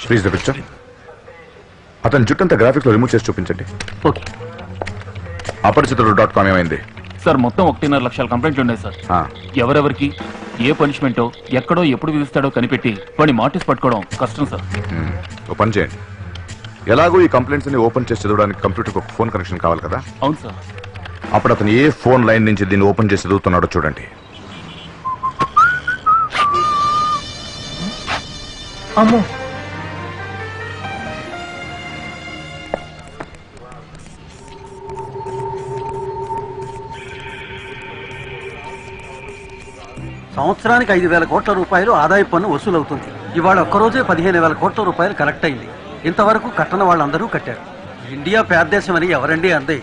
Please the picture అతని జుట్టంతా గ్రాఫిక్స్లో remove చేసి చూపించండి. ఓకే అపరిచితుడు డాట్ కామ్ ఏమైంది? సార్ మొత్తం ఒకటిన్నర లక్షల కంప్లైంట్లు ఉన్నాయి సార్. ఆ, ఎవరెవరికి ఏ పనిష్మెంటో ఎక్కడో ఎప్పుడు విధిస్తాడో కనిపెట్టి వాడిని మాటిస్ పట్టుకోవడం కష్టం సార్. ఓ పని చేయండి. ఎలాగో ఈ కంప్లైంట్స్ని ఓపెన్ చేసి చదవడానికి కంప్యూటర్ ఒక ఫోన్ కనెక్షన్ కావాలి కదా? అవును సార్. అప్పుడు అతను ఏ ఫోన్ లైన్ నుంచి దీన్ని ఓపెన్ చేసి చదువుతున్నాడో చూడండి. అమ్మో. సంవత్సరానికి ఐదు వేల కోట్ల రూపాయలు ఆదాయ పన్ను వసూలవుతుంది. ఇవాళ ఒక్కరోజే పదిహేను వేల కోట్ల రూపాయలు కలెక్ట్ అయింది. ఇంతవరకు కట్టని వాళ్ళందరూ కట్టారు. ఇండియా పేదదేశం అని ఎవరండి అందే.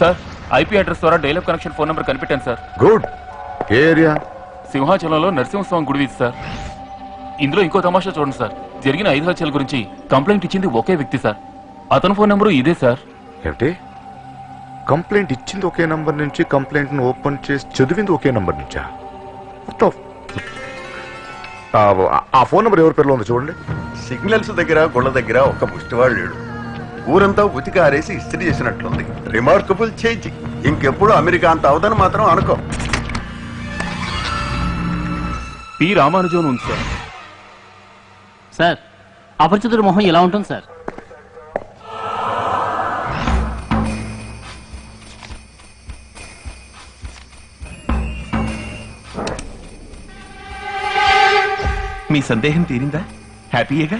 సార్ ఐపీ అడ్రస్ ద్వారా డైలాగ్ కనెక్షన్ ఫోన్ నెంబర్ కనిపెట్టాను సార్. గుడ్. ఏ ఏరియా? సింహాచలంలో నరసింహస్వామి గుడి వీధి సార్. ఇందులో ఇంకో తమాషా చూడండి సార్. జరిగిన ఐదు హత్యల గురించి కంప్లైంట్ ఇచ్చింది ఒకే వ్యక్తి సార్. అతని ఫోన్ నెంబరు ఇదే సార్. ఏమిటి? కంప్లైంట్ ఇచ్చింది ఒకే నంబర్ నుంచి కంప్లైంట్ను ఓపెన్ చేసి చదివింది ఒకే నంబర్ నుంచా? ఆ, ఫోన్ నెంబర్ ఎవరి పేరులో ఉందో చూడండి. సిగ్నల్స్ దగ్గర గుళ్ళ దగ్గర ఒక్క ముష్టివాడు లేడు. ఊరంతా ఉతికి ఆరేసి ఇస్త్రీ చేసినట్లుంది. రిమార్కబుల్ చేంజ్ ఇంకెప్పుడు అమెరికా అంత అవదని మాత్రం అనుకో. పి రామానుజన్ ఉంది సార్. సార్ అపరిచితుడి మొహం ఎలా ఉంటుంది సార్. మీ సందేహం తీరిందా హ్యాపీయేగా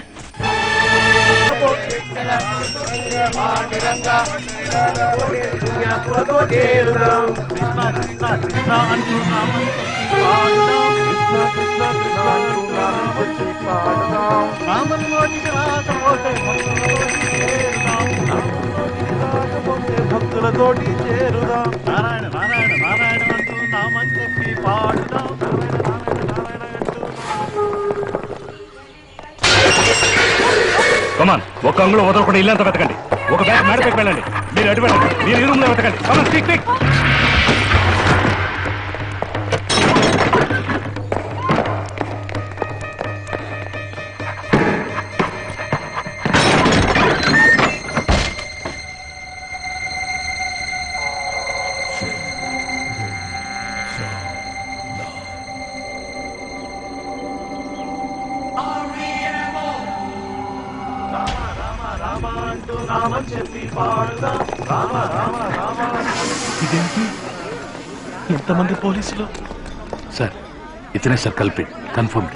భక్తులతోటి కమాన్ ఒక అంగుళం వదలకుండా ఇల్లంతా వెతకండి. ఒక బ్యాగ్ మేడపైకి వెళ్ళండి. మీరు అటు వెళ్ళండి. మీరు ఈ రూమ్లో వెతకండి కమాన్ క్విక్ క్విక్ ఇదేంటి? ఎంతమంది పోలీసులు? సార్ ఇతనే సార్ కల్పి కన్ఫర్మ్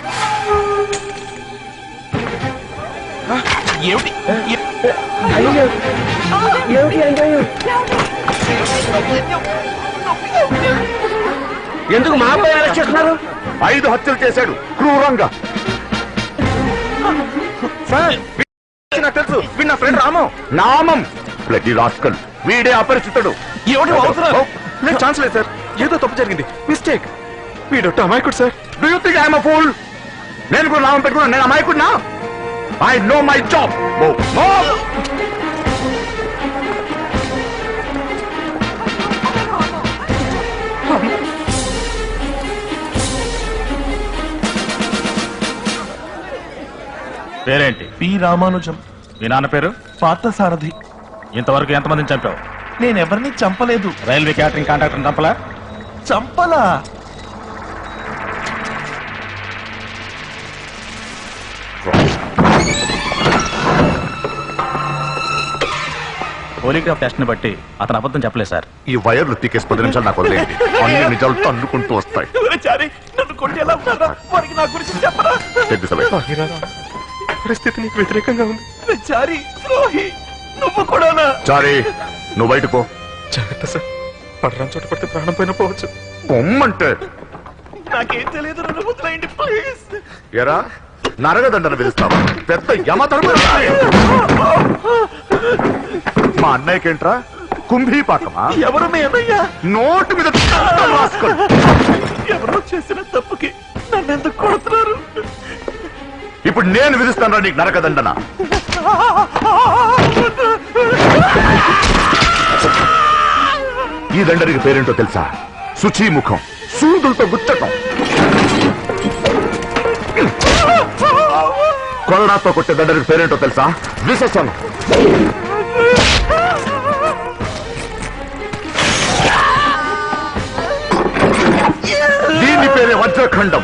ఏమిటి? ఎందుకు మా అబ్బాయి అరెస్ట్ చేస్తున్నారు? ఐదు హత్యలు చేశాడు క్రూరంగా. సార్ నాకు తెలుసు. వీడు నా ఫ్రెండ్ రామం. నామం. Bloody rascal. వీడే అపరిచితుడు. ఏమిటి అవుతున్నారు లేదు ఛాన్స్ లేదు సార్. ఏదో తప్పు జరిగింది. మిస్టేక్. వీడొట్టు అమాయకుడు sir. Do you think I'm fool నేను కూడా నామం పెట్టుకున్నాను నేను అమాయకుడినా? ఐ నో మై జాబ్ పేరేంటి? పి రామానుజం. మీ నాన్న పేరు? పార్థసారథి ఇంతవరకు ఎంతమందిని చంపావు? నేను ఎవరిని చంపలేదు. రైల్వే క్యాటరింగ్ కాంట్రాక్టర్ చంపలా? చంపలా? పోలీగ్రాఫ్ టెస్ట్ని బట్టి అతను అబద్ధం చెప్పలేదు సార్. ఈ వైర్లు తీకేసి పది నిమిషాలు నాకు వదిలేయండి. అన్ని నిజాలు తన్నుకుంటూ వస్తాయి. చారి పరిస్థితి నీకు వ్యతిరేకంగా ఉంది. చారి ద్రోహి నువ్వు కూడానా చారీ నువ్వు బయటకు పో. జాగ్రత్త సార్. పడరాని చోట పడితే ప్రాణం పైన పోవచ్చు. పొమ్మంటే నాకేం తెలియదు వదిలేయండి ప్లీజ్. ఎరా నరగదండన పిలుస్తావా పెద్ద యమధర్మ మా అన్నయ్యకేంట్రా? కుంభీపాకమా? ఎవరు మీ అన్నయ్య? నోటు మీద రాసుకో. ఎవరో చేసిన తప్పుకి ఇప్పుడు నేను విధిస్తాను నీకు నరకదండన. ఈ దండరికి పేరేంటో తెలుసా? శుచీముఖం సూదులతో గుచ్చటం. కొరడాతో కొట్టే దండరికి పేరేంటో తెలుసా? విశేషం. దీని పేరే వజ్రఖండం.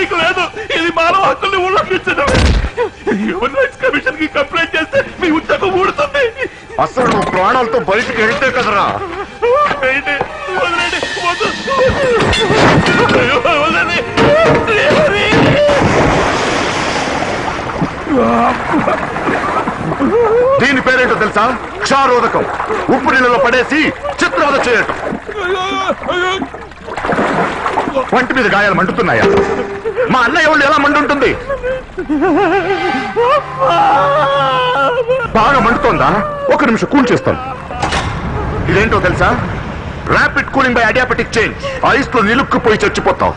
మీకు లేదు. ఇది మానవ హక్కుల్ని ఉల్లంఘించడం హ్యూమన్ రైట్స్ కమిషన్కి కంప్లైంట్ చేస్తే మీ ఉద్యోగం ఊడుతుంది? అసలు నువ్వు ప్రాణాలతో బయటికి వెళ్తే కదరా? వద్దు, వదలండి. దీని పేరేంటో తెలుసా? క్షారోదకం. ఉప్పు నీళ్ళలో పడేసి చిత్రవద చేయటం. వంటి మీద గాయాలు మండుతున్నాయా? మా అన్నయ్య వాళ్ళు ఎలా మండుంటుంది? బాగా మండుతోందా? ఒక నిమిషం కూల్ చేస్తాను. ఇదేంటో తెలుసా? Rapid cooling by adiabatic change ఐస్లో నిలుక్కుపోయి చచ్చిపోతావు.